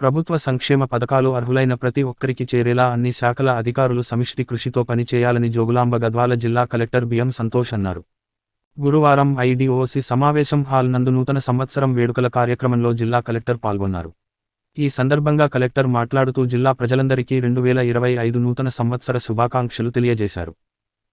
ప్రభుత్వ సంక్షేమ పథకాలు అర్హులైన ప్రతి ఒక్కరికి చేరేలా అన్ని శాఖల అధికారులు సమిష్టి కృషితో పనిచేయాలని జోగులాంబ గద్వాల జిల్లా కలెక్టర్ బిఎం సంతోష్ అన్నారు. గురువారం ఐడిఓసి సమావేశం హాల్ నందు నూతన సంవత్సరం వేడుకల కార్యక్రమంలో జిల్లా కలెక్టర్ పాల్గొన్నారు. ఈ సందర్భంగా కలెక్టర్ మాట్లాడుతూ జిల్లా ప్రజలందరికీ రెండు వేల ఇరవై ఐదు నూతన సంవత్సర శుభాకాంక్షలు తెలియజేశారు.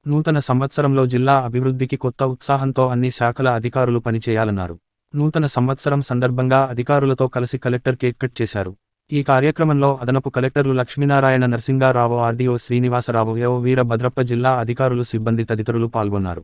నూతన సంవత్సరంలో జిల్లా అభివృద్ధికి కొత్త ఉత్సాహంతో అన్ని శాఖల అధికారులు పనిచేయాలన్నారు నూతన సంవత్సరం సందర్భంగా అధికారులతో కలిసి కలెక్టర్ కేక్ కట్ చేశారు. ఈ కార్యక్రమంలో అదనపు కలెక్టర్లు లక్ష్మీనారాయణ నరసింగారావు ఆర్డీఓ శ్రీనివాసరావు ఏఓ వీరభద్రప్ప జిల్లా అధికారులు సిబ్బంది తదితరులు పాల్గొన్నారు.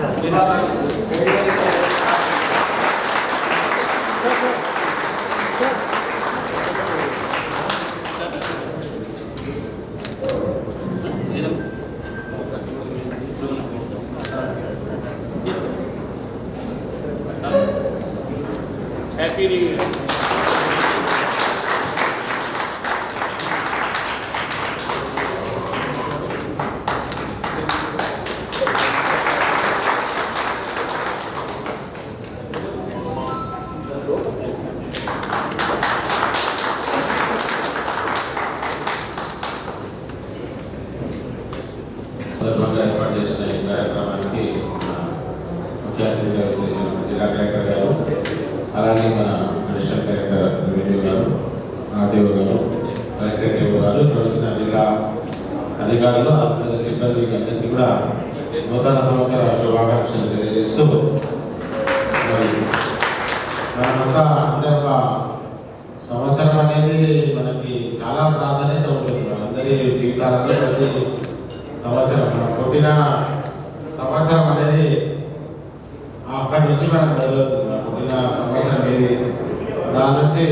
హ్యాపీ ముఖ్య అతిథిగా వచ్చేసిన జిల్లా కలెక్టర్ గారు అలాగే మన అడిషనల్ కలెక్టర్ రెవెన్యూ గారు ఆర్డీఓ గారు కలెక్టర్ ఏఓ గారు చూసిన జిల్లా అధికారులు అధికారుల సిబ్బందికి అందరికీ కూడా నూతన సంవత్సర శుభాకాంక్షలు తెలియజేస్తూ మనమంతా అంటే ఒక సంవత్సరం అనేది మనకి చాలా ప్రాధాన్యత ఉంటుంది మనందరి జీవితాలలో ప్రతి సంవత్సరం మనం పుట్టిన సంవత్సరం అనేది నుంచి మనకు మొదలవుతుంది పుట్టిన సంవత్సరం ఏది? దాని నుంచి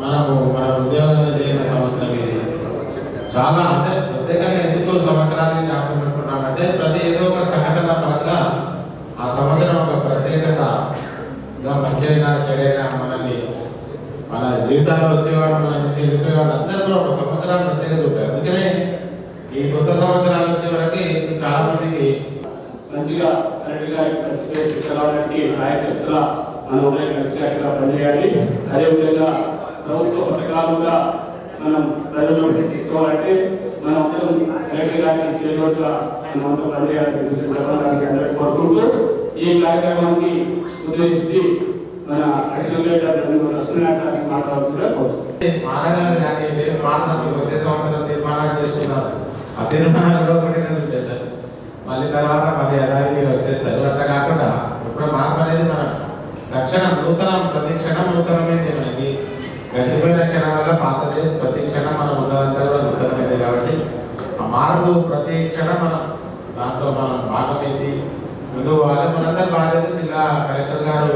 మనము మన ఉద్యోగంలో చేరిన సంవత్సరం ఏది? చాలా అంటే ప్రత్యేకంగా ఎందుకు సంవత్సరాన్ని జ్ఞాపకం పెట్టుకున్నామంటే ప్రతి ఏదో ఒక సంఘటన పరంగా ఆ సంవత్సరం ఒక ప్రత్యేకత ఇంకా మంచైనా చెడైనా మనల్ని మన జీవితాల్లో వచ్చేవాడు మన నుంచి వెళ్ళిపోయేవాడు అందరూ ఒక సంవత్సరాన్ని ప్రత్యేకత ఉంటాయి అందుకనే ఈ కొత్త సంవత్సరాలు వచ్చే వరకు చాలా మందికి మంచిగా కరెక్ట్గా గా మంచి పేరు తీసుకురావడానికి సాయశక్తుల కలిసిగా ఇక్కడ పనిచేయాలి. అదేవిధంగా ప్రభుత్వ పథకాలుగా మనం ప్రజల్లోకి తీసుకోవాలంటే మనం అందరం కరెక్ట్గా చేయగలుగుతా మనం అందరం పనిచేయాలని చెప్పడానికి అందరికీ కోరుకుంటూ ఈ కార్యక్రమాన్ని ఉద్దేశించి మన అడిషనల్ లక్ష్మీనారాయణ సార్కి మాట్లాడాల్సిందిగా కానీ రేపు తీర్మానాలు చేసుకున్నారు ఆ తీర్మానాలు కూడా ఒకటి చేస్తారు మళ్ళీ తర్వాత మళ్ళీ యథావిధి వచ్చేస్తారు. అట్లా కాకుండా ఇప్పుడు మార్పు అనేది మనం తక్షణం నూతనం ప్రతి క్షణం నూతనమైంది మనకి గడిచిపోయిన క్షణం వల్ల పాతదే ప్రతి క్షణం మనం ఉన్నదంతా కూడా నూతనమైంది కాబట్టి ఆ మార్పు ప్రతి క్షణం మనం దాంట్లో మనం భాగమైంది ముందు వాళ్ళ మనందరి బాధ్యత జిల్లా కలెక్టర్ గారు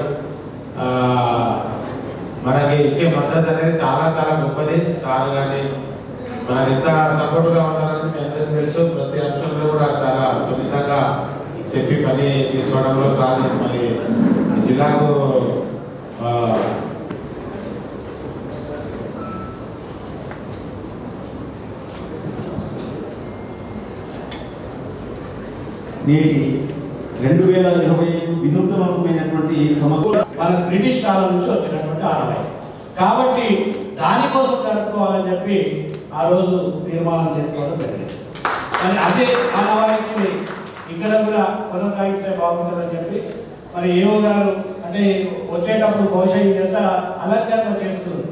మనకి ఇచ్చే మద్దతు అనేది చాలా చాలా గొప్పది. సార్ కానీ మనకి ఎంత సపోర్ట్గా ఉండాలని మీ అందరికీ తెలుసు. కూడా చాలా సున్నితంగా చెప్పి పని తీసుకోవడంలో సార్ మరి జిల్లాకు నేటి రెండు వేల ఇరవై ఐదు వినూత్నమైనటువంటి సమస్య మనకు బ్రిటిష్ కాలం నుంచి వచ్చినటువంటి ఆనవాయి కాబట్టి దానికోసం జరుపుకోవాలని చెప్పి ఆ రోజు తీర్మానం చేసుకోవడం జరిగింది. మరి అదే ఆనవాయితీ ఇక్కడ కూడా కొనసాగిస్తే బాగుంటుందని చెప్పి మరి ఏవో గారు అంటే వచ్చేటప్పుడు బహుశా ఇదంతా అలంకరణ చేస్తుంది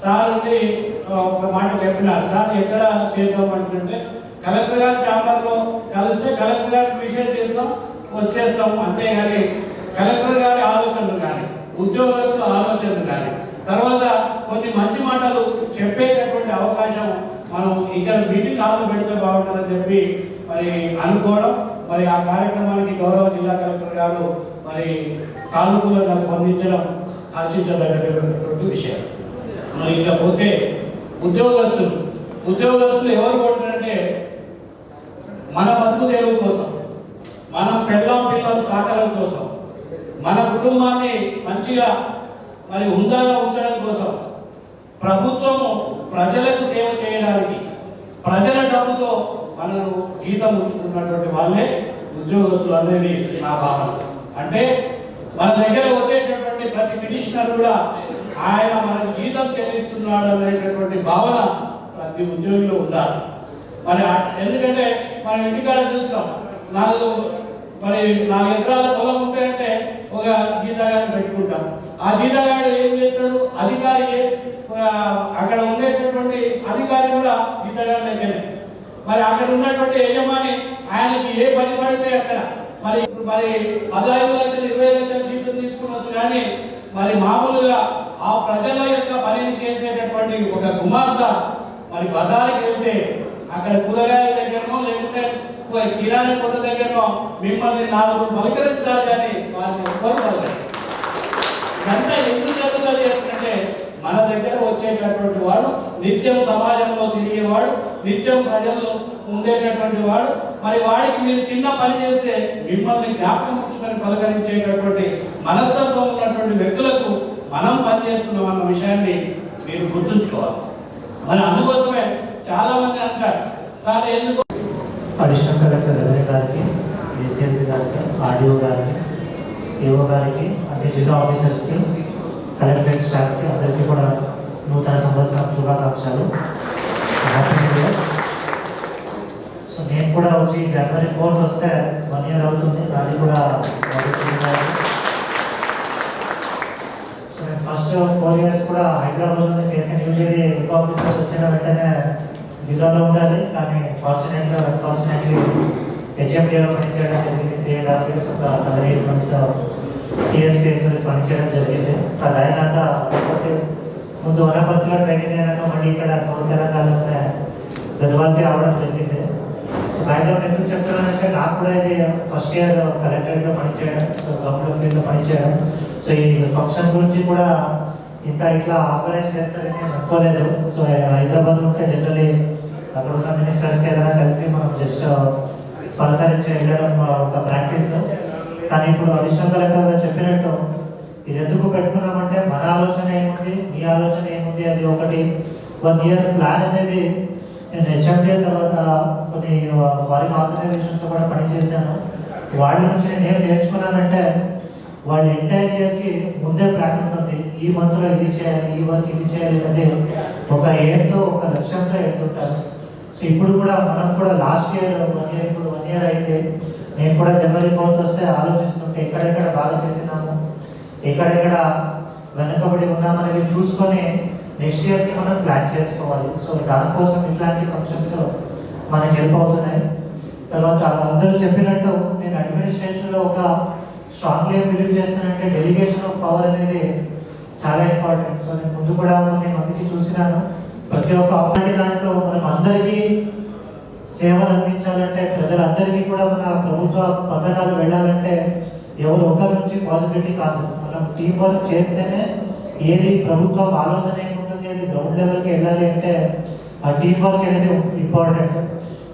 సార్ ఉండి ఒక మాట చెప్పినారు. సార్ ఎక్కడ చేద్దాం అంటుంటే కలెక్టర్ గారి ఛాంబర్లో కలిస్తే కలెక్టర్ గారికి విషయం చేస్తాం వచ్చేస్తాం అంతేగాని కలెక్టర్ గారి ఆలోచనలు కానీ ఉద్యోగస్తుల ఆలోచనలు కానీ తర్వాత కొన్ని మంచి మాటలు చెప్పేటటువంటి అవకాశం మనం ఇక్కడ మీటింగ్ హాల్లో పెడితే బాగుంటుందని చెప్పి మరి అనుకోవడం మరి ఆ కార్యక్రమానికి గౌరవ జిల్లా కలెక్టర్ గారు మరి సానుకూలంగా స్పందించడం ఆశించదగినటువంటి విషయం. మరి ఇంకా పోతే ఉద్యోగస్తులు ఉద్యోగస్తులు ఎవరు కొట్టారంటే మన బతుకు దేవుడి కోసం మన పెళ్ళం పిల్లల సహకారం కోసం మన కుటుంబాన్ని మంచిగా మరి హుందాగా ఉంచడం కోసం ప్రభుత్వము ప్రజలకు సేవ చేయడానికి ప్రజల డబ్బుతో మనను జీతం ఉంచుకున్నటువంటి వాళ్ళే ఉద్యోగస్తులు అనేది నా భావన. అంటే మన దగ్గర వచ్చేటటువంటి ప్రతి పిటిషనర్ కూడా ఆయన మనకు జీతం చెల్లిస్తున్నాడు అనేటటువంటి భావన ప్రతి ఉద్యోగిలో ఉండాలి. మరి ఎందుకంటే మనం ఇంటికాడ చూస్తాం నాలుగు మరి నాలుగు ఎకరాల పొలం ఉంటే అంటే ఒక జీతగాన్ని పెట్టుకుంటాం. ఆ జీతగాడు ఏం చేస్తాడు అధికారి అక్కడ ఉండేటటువంటి అధికారి కూడా జీతగాడి దగ్గరే. మరి అక్కడ ఉన్నటువంటి యజమాని ఆయనకి ఏ పని పడితే అక్కడ. మరి మరి పదహైదు లక్షలు ఇరవై లక్షలు జీతం తీసుకోవచ్చు కానీ మరి మామూలుగా ఆ ప్రజల యొక్క పనిని చేసేటటువంటి ఒక గుమాస్తా మరి బజారుకి వెళ్తే అక్కడ కూరగాయల దగ్గరనో లేకుంటే కిరాణా కొట్ట దగ్గరనో మిమ్మల్ని నాలుగు పలకరిస్తారు కానీ వారిని ఒక్కరు పలకరు. ఇదంతా ఎందుకు జరుగుతుంది అంటే మన దగ్గర వచ్చేటటువంటి వాడు నిత్యం సమాజంలో తిరిగేవాడు నిత్యం ప్రజల్లో ఉండేటటువంటి వాడు. మరి వాడికి మీరు చిన్న పని చేస్తే మిమ్మల్ని జ్ఞాపకం ఉంచుకొని పలకరించేటటువంటి మనస్తత్వం ఉన్నటువంటి వ్యక్తులకు మనం పనిచేస్తున్నాం అన్న విషయాన్ని మీరు గుర్తుంచుకోవాలి. మరి అందుకోసమే చాలా మంది అంటారు సార్ ఎందుకు? అడిషనల్ కలెక్టర్ రెవెన్యూ గారికి ఏసీఎంపీ గారికి ఆర్డీఓ గారికి ఏఓ గారికి జిల్లా ఆఫీసర్స్కి కలెక్టరేట్ స్టాఫ్కి అందరికీ కూడా నూతన సంవత్సరం శుభాకాంక్షలు. సో నేను కూడా వచ్చి జనవరి ఫోర్త్ వస్తే వన్ ఇయర్ అవుతుంది. అది కూడా సో నేను ఫస్ట్ ఫోర్ ఇయర్స్ కూడా హైదరాబాద్లో చేశాను యూజువల్లీ హెడ్ ఆఫీసర్స్ వచ్చిన వెంటనే జిల్లాలో ఉండాలి. కానీ ఫార్చునేట్గా అన్ఫార్చునేట్లీ హెచ్ఎండిలో పనిచేయడం జరిగింది త్రీ అండ్ హాఫ్ ఇయర్స్ ఒక సెవెన్ ఎయిట్ మంత్స్ టీఎస్పీఎస్ పనిచేయడం జరిగింది. అది అయినాక ముందు వనపర్తిలో ట్రైనింగ్ అయినాక మళ్ళీ ఇక్కడ సౌత్ తెలంగాణలోనే గజవాల్కి రావడం జరిగింది. బ్యాక్గ్రౌండ్ ఎందుకు చెప్తున్నానంటే నాకు కూడా ఇది ఫస్ట్ ఇయర్ కలెక్టరేట్లో పనిచేయడం గవర్నమెంట్ ఫీల్డ్లో పనిచేయడం సో ఈ ఫంక్షన్ గురించి కూడా ఇంత ఇట్లా ఆర్గనైజ్ చేస్తారని నేను అనుకోలేదు. సో హైదరాబాద్లో ఉంటే జనరలీ అక్కడ ఉన్న మినిస్టర్స్కి ఏదైనా కలిసి మనం జస్ట్ పలకరించి వెళ్ళడం ఒక ప్రాక్టీస్. కానీ ఇప్పుడు అడిషనల్ కలెక్టర్ గారు చెప్పినట్టు ఇది ఎందుకు పెట్టుకున్నామంటే మన ఆలోచన ఏముంది? మీ ఆలోచన ఏముంది? అది ఒకటి. వన్ ఇయర్ ప్లాన్ అనేది నేను హెచ్ఎండి తర్వాత కొన్ని ఫారిన్ ఆర్గనైజేషన్తో కూడా పనిచేశాను. వాళ్ళ నుంచి నేను ఏం నేర్చుకున్నానంటే వాళ్ళ ఎంటైర్ ఇయర్కి ముందే ప్లాన్ ఉంటుంది. ఈ మంత్లో ఇది చేయాలి ఈ వర్క్ ఇది చేయాలి అనేది ఒక ఏమ్తో ఒక లక్ష్యంతో ఎడుతుంటారు. సో ఇప్పుడు కూడా మనం కూడా లాస్ట్ ఇయర్ వన్ ఇయర్ ఇప్పుడు వన్ ఇయర్ అయితే నేను కూడా జనవరి ఫోర్త్ వస్తే ఆలోచిస్తుంటే ఎక్కడెక్కడ బాగా చేసినాము ఎక్కడెక్కడ వెనకబడి ఉన్నామనేది చూసుకొని నెక్స్ట్ ఇయర్కి మనం ప్లాన్ చేసుకోవాలి. సో దానికోసం ఇట్లాంటి ఫంక్షన్స్ మనకి హెల్ప్ అవుతున్నాయి. తర్వాత అందరూ చెప్పినట్టు నేను అడ్మినిస్ట్రేషన్లో ఒక స్ట్రాంగ్లీ బిలీవ్ చేస్తానంటే డెలిగేషన్ ఆఫ్ పవర్ అనేది చాలా ఇంపార్టెంట్ సో నేను ముందు కూడా నేను అందుకే చూసినాను. ప్రతి ఒక్క ఆఫ్ దాంట్లో మనం అందరికీ సేవలు అందించాలంటే ప్రజలందరికీ కూడా మన ప్రభుత్వ పథకాలు వెళ్ళాలంటే ఎవరు ఒకరి నుంచి పాజిబిలిటీ కాదు. మనం టీం వర్క్ చేస్తేనే ఏది ప్రభుత్వం ఆలోచన ఏముంటుంది అది గ్రౌండ్ లెవెల్కి వెళ్ళాలి అంటే ఆ టీం వర్క్ అనేది ఇంపార్టెంట్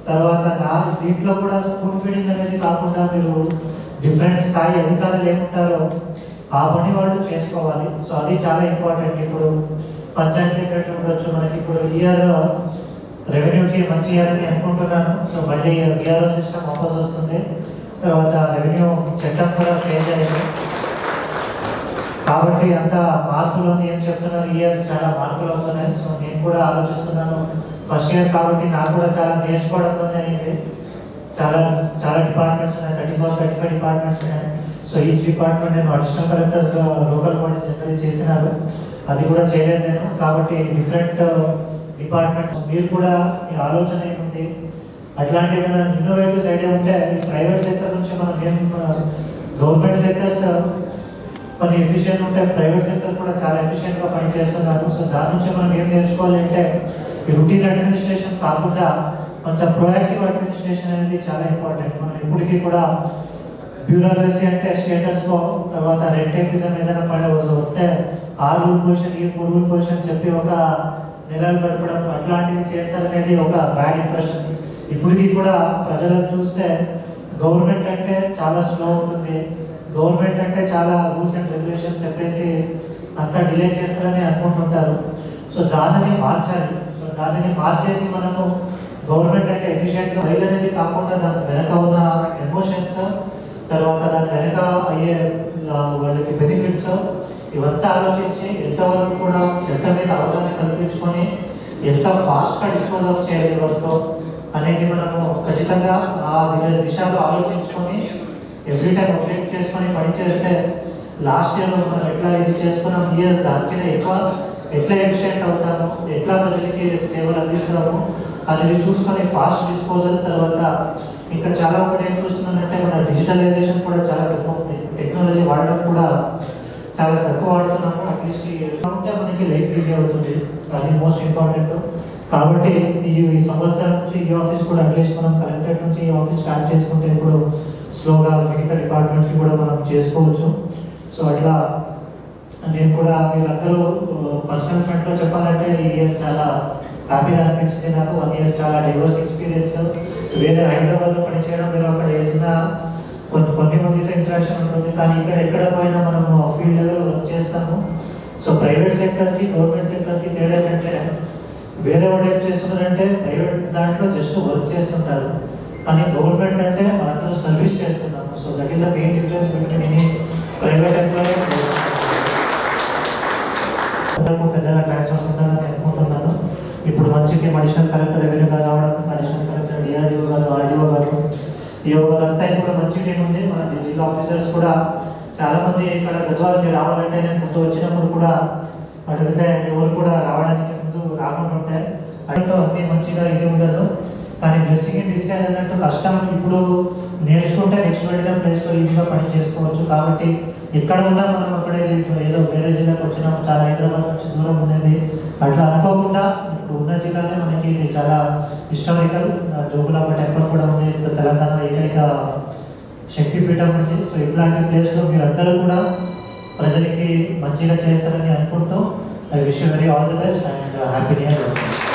తర్వాత నా దీంట్లో కూడా స్కూల్ ఫీడింగ్ అనేది కాకుండా మీరు డిఫరెంట్ స్థాయి అధికారులు ఏముంటారో ఆ పని వాళ్ళు చేసుకోవాలి. సో అది చాలా ఇంపార్టెంట్ ఇప్పుడు పంచాయత్ సెక్రటరీ ఉండొచ్చు మనకి ఇప్పుడు ఇయర్ రెవెన్యూకి మంచి ఇయర్ అని అనుకుంటున్నాను. సో మళ్ళీ బిఆర్ఓ సిస్టమ్ వాపస్ వస్తుంది. తర్వాత రెవెన్యూ చట్టం కూడా చేంజ్ అయ్యింది కాబట్టి అంత మార్పులు ఏం చెప్తున్నారు? ఇయర్ చాలా మార్పులు అవుతున్నాయి. సో నేను కూడా ఆలోచిస్తున్నాను. ఫస్ట్ ఇయర్ కాబట్టి నాకు కూడా చాలా నేర్చుకోవడంలోనే అయింది. చాలా చాలా డిపార్ట్మెంట్స్ ఉన్నాయి. Thirty four thirty five departments ఉన్నాయి. సో ఈచ్ డిపార్ట్మెంట్ నేను additional collector local body encourage చేసినారు. అది కూడా చేయలేదు నేను. కాబట్టి డిఫరెంట్ డిపార్ట్మెంట్ మీరు కూడా మీ ఆలోచన ఏముంది? అట్లాంటి ఏదైనా ఇన్నోవేటివ్స్ ఐడియా ఉంటే ప్రైవేట్ సెక్టర్ నుంచి మనం ఏం గవర్నమెంట్ సెక్టర్స్ కొన్ని ఎఫిషియెంట్ ఉంటాయి ప్రైవేట్ సెక్టర్ కూడా చాలా ఎఫిషియెంట్గా పనిచేస్తున్నారు. సో దాని నుంచి మనం ఏం నేర్చుకోవాలి అంటే ఈ రొటీన్ అడ్మినిస్ట్రేషన్ కాకుండా కొంచెం ప్రొయాక్టివ్ అడ్మినిస్ట్రేషన్ అనేది చాలా ఇంపార్టెంట్ మనం ఇప్పటికీ కూడా బ్యూరోక్రసీ అంటే స్టేటస్ కో తర్వాత రెడ్ టేపిజం ఏదైనా పడే వస్తే ఆ రూల్ పొజిషన్ ఈ రూల్ పొజిషన్ చెప్పి ఒక నెలలు గడపడం అట్లాంటివి చేస్తారనేది ఒక బ్యాడ్ ఇంప్రెషన్ ఇప్పటికీ కూడా ప్రజలను చూస్తే గవర్నమెంట్ అంటే చాలా స్లో ఉంటుంది. గవర్నమెంట్ అంటే చాలా రూల్స్ అండ్ రెగ్యులేషన్ చెప్పేసి అంతా డిలే చేస్తారని అనుకుంటుంటారు. సో దానిని మార్చాలి. సో దానిని మార్చేసి మనము గవర్నమెంట్ అంటే ఎఫిషియెంట్గా రైల్ అనేది కాకుండా దాని వెనక ఉన్న ఎమోషన్స్ తర్వాత దాని వెనక అయ్యే వాళ్ళకి బెనిఫిట్స్ ఇవంతా ఆలోచించి ఎంతవరకు కూడా చట్టం మీద అవగాహన కల్పించుకొని ఎంత ఫాస్ట్గా డిస్పోజ్ ఆఫ్ చేయాలి వర్క్ అనేది మనము ఖచ్చితంగా ఆ దిశలో ఆలోచించుకొని ఎవ్రీ టైం అప్డేట్ చేసుకొని పని చేస్తే లాస్ట్ ఇయర్లో మనం ఎట్లా ఇది చేసుకున్నాం ఇయర్ దానికన్నా ఎక్కువ ఎట్లా ఎఫిషియెంట్ అవుతాము ఎట్లా ప్రజలకి సేవలు అందిస్తాము అనేది చూసుకొని ఫాస్ట్ డిస్పోజల్ తర్వాత ఇంకా చాలా ఒకటి ఏం చూస్తున్నానంటే మన డిజిటలైజేషన్ కూడా చాలా తక్కువ ఉంది. టెక్నాలజీ వాడడం కూడా చాలా తక్కువ వాడుతున్నాము అట్లీస్ట్ ఉంటే మనకి లైఫ్ ఈజీ అవుతుంది. అది మోస్ట్ ఇంపార్టెంట్. కాబట్టి ఈ ఈ సంవత్సరం నుంచి ఈ ఆఫీస్ కూడా అట్లీస్ట్ మనం కలెక్టరేట్ నుంచి ఈ ఆఫీస్ స్టార్ట్ చేసుకుంటే ఇప్పుడు స్లోగా మిగతా డిపార్ట్మెంట్కి కూడా మనం చేసుకోవచ్చు. సో అట్లా నేను కూడా మీరందరూ పర్సనల్ ఫ్రంట్లో చెప్పాలంటే ఈ ఇయర్ చాలా హ్యాపీగా అనిపించింది నాకు. వన్ ఇయర్ చాలా డైవర్స్ ఎక్స్పీరియన్స్ వేరే హైదరాబాద్లో పనిచేయడం మీరు అక్కడ ఏదైనా కొన్ని కొన్ని మందితో ఇంటరాక్షన్ ఉంటుంది. కానీ ఇక్కడ ఎక్కడ పోయినా మనము ఫీల్డ్ లెవెల్ వర్క్ చేస్తాము. సో ప్రైవేట్ సెక్టర్కి గవర్నమెంట్ సెక్టర్కి తేడా ఏంటంటే వేరే వాళ్ళు ఏం చేస్తున్నారంటే ప్రైవేట్ దాంట్లో జస్ట్ వర్క్ చేస్తుంటారు. కానీ గవర్నమెంట్ అంటే మనందరూ సర్వీస్ చేస్తున్నాము. So that is a main difference between any private employee పెద్దగా ట్రాన్స్ఫర్స్ ఉండాలని అనుకుంటున్నాను. ఇప్పుడు మంచి టీం అడిషనల్ కలెక్టర్ రెవెన్యూగా రావడం అడిషనల్ కలెక్టర్ డిఆర్డిఓ గారు ఆర్డీఓ ఈ గారంతా కూడా మంచి టీం ఉంది. మన జిల్లా ఆఫీసర్స్ కూడా చాలామంది ఇక్కడ గద్వాలకి రావాలంటే నేను ముందు వచ్చినప్పుడు కూడా అడిగితే ఎవరు కూడా రావడానికి ముందు రాకుండా ఉంటాయి అటు అన్ని మంచిగా ఇది ఉండదు. కానీ బ్లెస్సింగ్ ఇన్ డిస్కైజ్ అన్నట్టు కష్టం ఇప్పుడు నేర్చుకుంటే నెక్స్ట్ వెళ్ళిన ప్లేస్లో ఈజీగా పని చేసుకోవచ్చు కాబట్టి ఎక్కడ ఉన్నా మనం అక్కడే ఏదో వేరే జిల్లాకు వచ్చినాము చాలా హైదరాబాద్ నుంచి దూరం ఉండేది. అట్లా అనుకోకుండా ఇప్పుడు ఉన్న జిల్లానే మనకి చాలా హిస్టారికల్ జోగులాంబ టెంపుల్ కూడా ఉంది ఇప్పుడు తెలంగాణ ఏకైక శక్తిపీఠం ఉంది. సో ఇట్లాంటి ప్లేస్లో మీరందరూ కూడా ప్రజలకి మంచిగా చేస్తారని అనుకుంటూ I wish very all the best and happy new year.